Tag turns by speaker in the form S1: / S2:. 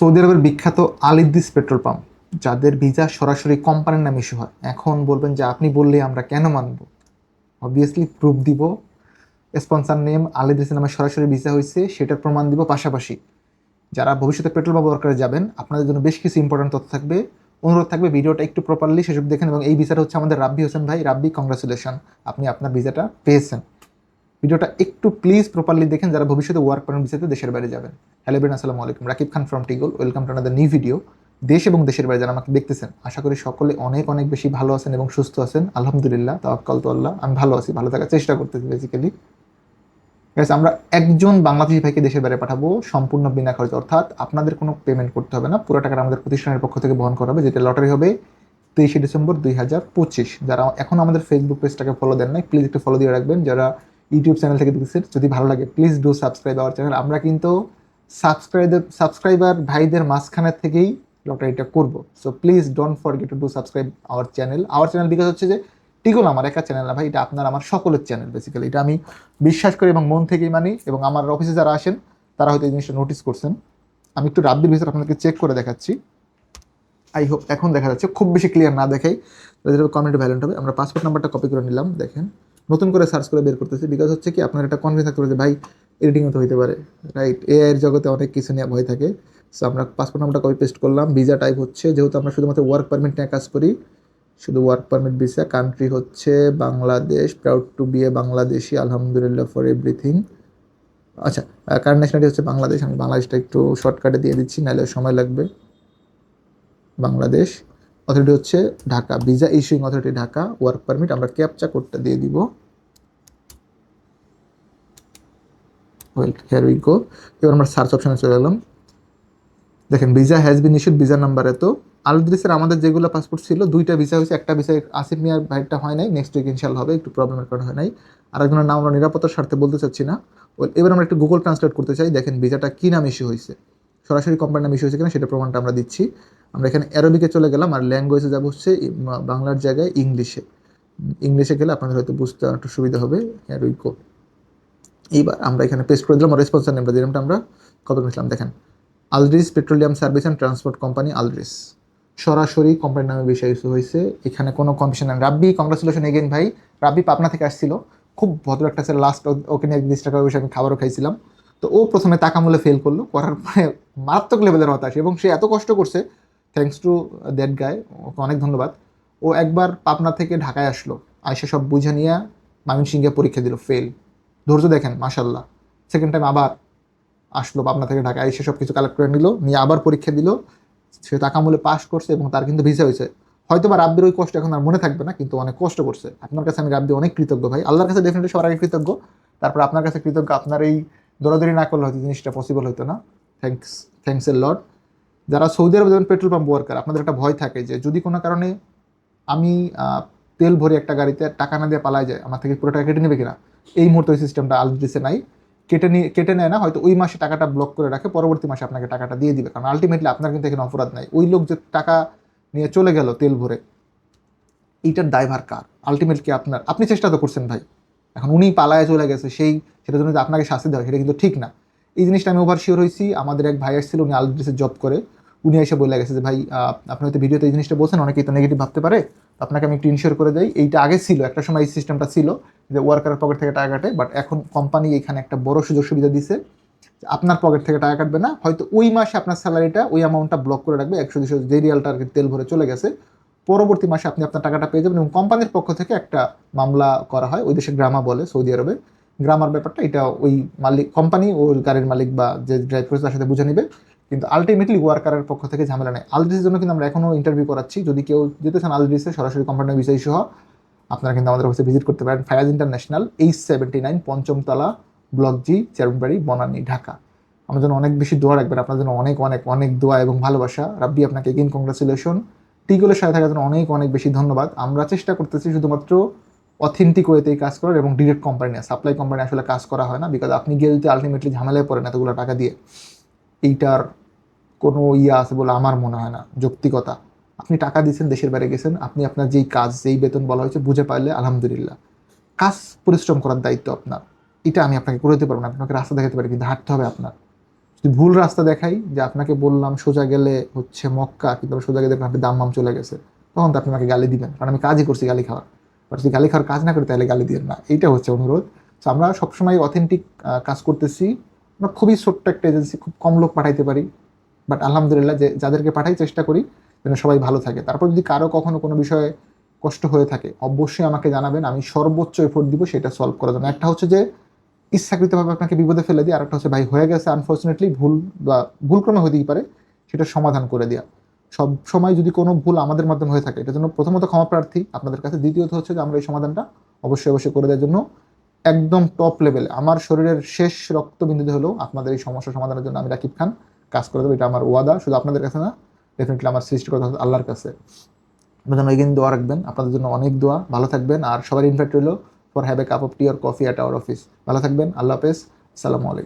S1: Saudi আরবের বিখ্যাত আলিদ্দিস petrol pump, যাদের ভিসা সরাসরি কোম্পানির নামে ইস্যু হয়। এখন বলবেন যে আপনি বললে আমরা কেন মানব? অবভিয়াসলি প্রুফ দিব। স্পন্সার নেম আলিদ্দিসের নামে সরাসরি ভিসা হয়েছে, সেটার প্রমাণ দিব পাশাপাশি। যারা ভবিষ্যতে পেট্রোল পাম্প ওয়ার্কারে যাবেন, আপনাদের জন্য বেশ কিছু ইম্পর্টেন্ট তথ্য থাকবে। অনুরোধ থাকবে ভিডিওটা একটু প্রপারলি সেসব দেখেন এবং এই ভিসাটা হচ্ছে আমাদের রাব্বি হোসেন ভাই। রাব্বি কংগ্রাচুলেশন আপনি আপনার ভিসাটা পেয়েছেন। ভিডিওটা একটু প্লিজ প্রপারলি দেখেন যারা ভবিষ্যতে ওয়ার্ক পারমিট ভিসাতে দেশের বাইরে যাবেন। হ্যালো বেন আসসালামু আলাইকুম। Rakib Khan from টিগল welcome to another new video দেশ এবং দেশের বাইরে যারা আমাকে দেখতেছেন আশা করি সকলে অনেক অনেক বেশি ভালো আছেন এবং সুস্থ আছেন। আলহামদুলিল্লাহ তাওয়াক্কাল তো আল্লাহ আমি ভালো আছি ভালো থাকার চেষ্টা করতেছি বেসিক্যালি Guys, আমরা একজন বাংলাদেশি ভাইকে দেশের বাইরে পাঠাবো সম্পূর্ণ বিনা খরচ। অর্থাৎ আপনাদের কোনো পেমেন্ট করতে হবে না পুরো টাকাটা আমাদের প্রতিষ্ঠানের পক্ষ থেকে বহন করা হবে যেটা লটারি হবে তেইশে ডিসেম্বর দুই হাজার পঁচিশ। যারা এখন আমাদের ফেসবুক পেজটাকে ফলো দেন নাই প্লিজ একটু ফলো দিয়ে রাখবেন। যারা ইউটিউব চ্যানেল থেকে দেখছেন যদি ভালো লাগে please do subscribe our channel আমরা কিন্তু সাবস্ক্রাইবার সাবস্ক্রাইবার ভাইদের মাঝখানের থেকেই লটারিটা করব। So please don't forget to do subscribe our channel our channel because হচ্ছে যে টিকুল আমার একা চ্যানেল না ভাই, এটা আপনার আমার সকলের চ্যানেল বেসিক্যালি এটা আমি বিশ্বাস করি এবং মন থেকেই মানি এবং আমার অফিসে যারা আসেন, তারা হয়তো এই জিনিসটা নোটিস করছেন। আমি একটু রাব্বির ভিতরে আপনাদেরকে চেক করে দেখাচ্ছি। আই হোপ এখন দেখা যাচ্ছে, খুব বেশি ক্লিয়ার না দেখাই। কমেন্ট ভ্যালেন্ট হবে আমরা পাসপোর্ট নাম্বারটা কপি করে নিলাম, দেখেন। নতুন করে সার্চ করে বের করতেছি বিকজ হচ্ছে কি আপনার একটা কনফিডেন্স থাকতে পারে যে, ভাই এডিটিংও তো হইতে পারে। রাইট এআইয়ের জগতে অনেক কিছু নিয়ে ভয় থাকে। সো আমরা পাসপোর্ট নাম্বারটা কপি পেস্ট করলাম। ভিসা টাইপ হচ্ছে, যেহেতু আমরা শুধুমাত্র ওয়ার্ক পারমিট নিয়ে কাজ করি, শুধু ওয়ার্ক পারমিট ভিসা কান্ট্রি হচ্ছে, Bangladesh proud to be a Bangladeshi, আলহামদুলিল্লাহ ফর এভরিথিং আচ্ছা কারেন্ট ন্যাশনালিটি হচ্ছে বাংলাদেশ? আমি বাংলাদেশটা একটু শর্টকাটে দিয়ে দিচ্ছি, নাহলে সময় লাগবে। বাংলাদেশ। অথরিটি হচ্ছে Dhaka visa issuing authority Dhaka work permit আমরা ক্যাপচা কোডটা দিয়ে দিব। ওয়েল হেয়ার উই গো এবার আমরা সার্চ অপশনে চলে এলাম। দেখেন visa has been issued visa number এত আলদ্রিসের আমাদের যেগুলো পাসপোর্ট ছিল দুইটা ভিসা হয়েছে একটা ভিসা আসিফ মিয়ার ভাইটা হয় নাই নেক্সট উইক ইনশাল হবে একটু প্রবলেমের কারণে হয় নাই। আর একজনের নাম আমরা নিরাপত্তার স্বার্থে বলতে চাচ্ছি না। Well, এবার আমরা একটু গুগল ট্রান্সলেট করতে চাই। দেখেন ভিসাটা কী নাম ইস্যু হয়েছে? সরাসরি কোম্পানির নাম ইস্যু হয়েছে কিনা সেটা প্রমাণটা আমরা দিচ্ছি। আমরা এখানে অ্যারোবিকে চলে গেলাম আর ল্যাঙ্গুয়েজে যাব হচ্ছে বাংলার জায়গায় ইংলিশে ইংলিশে গেলে আপনাদের হয়তো বুঝতে একটু সুবিধা হবে। অ্যারোইকো এইবার আমরা এখানে পেস্ট করে দিলাম রেসপন্সার নেমটা যেরকমটা আমরা কত নিয়েছিলাম, দেখেন। Aldrees petroleum service and transport company Aldrees সরাসরি কোম্পানির নামে বিষয় ইস্যু হয়েছে। এখানে কোনো কমিশন নেই। রাব্বি কংগ্রাচুলেশন এগেন ভাই। রাব্বি পাবনা থেকে আসছিল। খুব ভদ্র একটা ছিল। লাস্ট ওকে নিয়ে বিশ টাকা পয়সা আমি খাবারও খাইছিলাম। তো ও প্রথমে তাকামূলে ফেল করল। করার পরে মারাত্মক লেভেলের হতাশ এবং সে এত কষ্ট করছে। থ্যাংকস টু দ্যাট গায় ওকে অনেক ধন্যবাদ। ও একবার পাবনা থেকে ঢাকায় আসলো। আইসা সব বুঝে নিয়ে মামিন ময়মনসিংহে পরীক্ষা দিল। ফেল ধৈর্য দেখেন মাশাল্লাহ সেকেন্ড টাইম আবার আসলো পাবনা থেকে ঢাকায়। এসে সব কিছু কালেক্ট করে নিল, নিয়ে আবার পরীক্ষা দিল। সে তাকামূলে পাশ করছে এবং তার কিন্তু ভিসা হয়েছে। হয়তো বা রাব্বির ওই কষ্ট এখন আর মনে থাকবে না, কিন্তু অনেক কষ্ট করছে। আপনার কাছে আমি রাব্বি অনেক কৃতজ্ঞ ভাই। আল্লাহর কাছে ডেফিনেটলি সবার আগে কৃতজ্ঞ। তারপর আপনার কাছে কৃতজ্ঞ, আপনার এই দৌড়াদৌড়ি না করলে হয়তো জিনিসটা পসিবল হতো না। থ্যাংকস থ্যাংকস এ লট যারা সৌদি আরবে যেমন পেট্রোল পাম্প ওয়ার্কার আপনাদের একটা ভয় থাকে যে যদি কোনো কারণে আমি তেল ভরে একটা গাড়িতে টাকা না দিয়ে পালায় যায়, আমার থেকে পুরো টাকা কেটে নেবে কিনা? এই মুহূর্তে ওই সিস্টেমটা আলদিসে নাই। কেটে নিয়ে কেটে নেয় না, হয়তো ওই মাসে টাকাটা ব্লক করে রাখে, পরবর্তী মাসে আপনাকে টাকাটা দিয়ে দিবে। কারণ আলটিমেটলি আপনার কিন্তু এখানে অপরাধ নাই। ওই লোক যে টাকা নিয়ে চলে গেল তেল ভরে, এইটার দায়ভার কার? আলটিমেটলি আপনার? আপনি চেষ্টা তো করছেন ভাই। এখন উনি পালায় চলে গেছে, সেই সেটার জন্য আপনাকে শাস্তি দেওয়া সেটা কিন্তু ঠিক না। এই জিনিসটা আমি ওভার শিওর হয়েছি আমাদের এক ভাই আসছিল, উনি আলড্রেসে জব করে। উনি এসে বলে গেছে যে, ভাই আপনি হয়তো ভিডিওতে এই জিনিসটা বলছেন, অনেকেই তো নেগেটিভ ভাবতে পারে। আপনাকে আমি একটু ইনশিওর করে দেই, এইটা আগে ছিল, একটা সময় এই সিস্টেমটা ছিল যে ওয়ার্কারের পকেট থেকে টাকা কাটে বাট এখন কোম্পানি এখানে একটা বড় সুযোগ সুবিধা দিছে, যে আপনার পকেট থেকে টাকা কাটবে না, হয়তো ওই মাসে আপনার স্যালারিটা ওই অ্যামাউন্টটা ব্লক করে রাখবে, একশো দুশো, যে রিয়ালটা আর তেল ভরে চলে গেছে। পরবর্তী মাসে আপনি আপনার টাকাটা পেয়ে যাবেন এবং কোম্পানির পক্ষ থেকে একটা মামলা করা হয়, ওই দেশে গ্রামা বলে সৌদি আরবে। গ্রামার ব্যাপারটা, এটা ওই মালিক কোম্পানি ও গাড়ির মালিক বা যে ড্রাইভ করেছে, তার সাথে বুঝে নেবে। কিন্তু আলটিমেটলি ওয়ার্কারের পক্ষ থেকে ঝামেলা নেই। আলডিসের জন্য কিন্তু আমরা এখনও ইন্টারভিউ করাচ্ছি। যদি কেউ যেতে চান আলডিসে সরাসরি কোম্পানির বিষয় সহ আপনারা কিন্তু আমাদের অফিসে ভিজিট করতে পারেন। Fayaz international H seventy nine পঞ্চমতলা block G চেয়ারবাড়ি বনানী ঢাকা আমার জন্য অনেক বেশি দোয়া রাখবেন। আপনার জন্য অনেক অনেক অনেক দোয়া এবং ভালোবাসা। রাব্বি আপনাকে এগেইন কংগ্রাচুলেশন টিগুলোর সাথে থাকার জন্য অনেক অনেক বেশি ধন্যবাদ। আমরা চেষ্টা করতেছি শুধুমাত্র অথেন্টিক ওয়েতেই কাজ করার এবং ডিরেক্ট কোম্পানি না সাপ্লাই কোম্পানি আসলে কাজ করা হয় না বিকজ আপনি গিয়ে যদি আলটিমেটলি ঝামেলায় পড়েন এতগুলো টাকা দিয়ে, এইটার কোনো ইয়ে আছে বলে আমার মনে হয় না, যৌক্তিকতা। আপনি টাকা দিয়েছেন, দেশের বাইরে গেছেন, আপনি আপনার যেই কাজ, যেই বেতন বলা হয়েছে, বুঝে পারলে আলহামদুলিল্লাহ। কাজ পরিশ্রম করার দায়িত্ব আপনার। এটা আমি আপনাকে করে দিতে পারব না আপনাকে রাস্তা দেখাতে পারি, কিন্তু হাঁটতে হবে আপনার। যদি ভুল রাস্তা দেখাই যে আপনাকে বললাম সোজা গেলে হচ্ছে মক্কা, কিন্তু সোজা গেলে আপনি দাম মাম চলে গেছে, তখন তো আপনি আমাকে গালি দিবেন, কারণ আমি কাজই করছি গালি খাওয়ার। বাট যদি গালি খাওয়ার কাজ না করি, তাহলে গালি দিবেন না। এইটা হচ্ছে অনুরোধ। তো আমরা সবসময় অথেন্টিক কাজ করতেছি। আমরা খুবই ছোট্ট একটা এজেন্সি খুব কম লোক পাঠাইতে পারি। বাট আলহামদুলিল্লাহ যে যাদেরকে পাঠাই চেষ্টা করি যেন সবাই ভালো থাকে। তারপর যদি কারও কখনো কোনো বিষয়ে কষ্ট হয়ে থাকে, অবশ্যই আমাকে জানাবেন, আমি সর্বোচ্চ এফোর্ট দিব সেটা সলভ করার জন্য। একটা হচ্ছে যে ইচ্ছাকৃতভাবে আপনাকে বিপদে ফেলে দিই আর একটা হচ্ছে ভাই হয়ে গেছে আনফর্চুনেটলি ভুল বা ভুলক্রমে হতেই পারে, সেটা সমাধান করে দেওয়া সব সময় যদি কোনো ভুল আমাদের মাধ্যমে হয়ে থাকে, এটার জন্য প্রথমত ক্ষমা প্রার্থী। আপনাদের কাছে দ্বিতীয়ত হচ্ছে যে আমরা এই সমাধানটা অবশ্যই অবশ্যই করে দেওয়ার জন্য একদম টপ লেভেলে আমার শরীরের শেষ রক্তবিন্দুতে হলেও আপনাদের এই সমস্যা সমাধানের জন্য আমি রাকিব খান। কাজ করে দেবো, এটা আমার ওয়াদা। শুধু আপনাদের কাছে না ডেফিনেটলি আমার সৃষ্টি সৃষ্টিকর্তা আল্লাহর কাছে। জন্য এগেন দোয়া রাখবেন। আপনাদের জন্য অনেক দোয়া। ভালো থাকবেন। আর সবার ইনভাইট রইল for have a cup of tea or coffee at our office ভালো থাকবেন। আল্লাহ হাফেজ। সালামু আলাইকুম।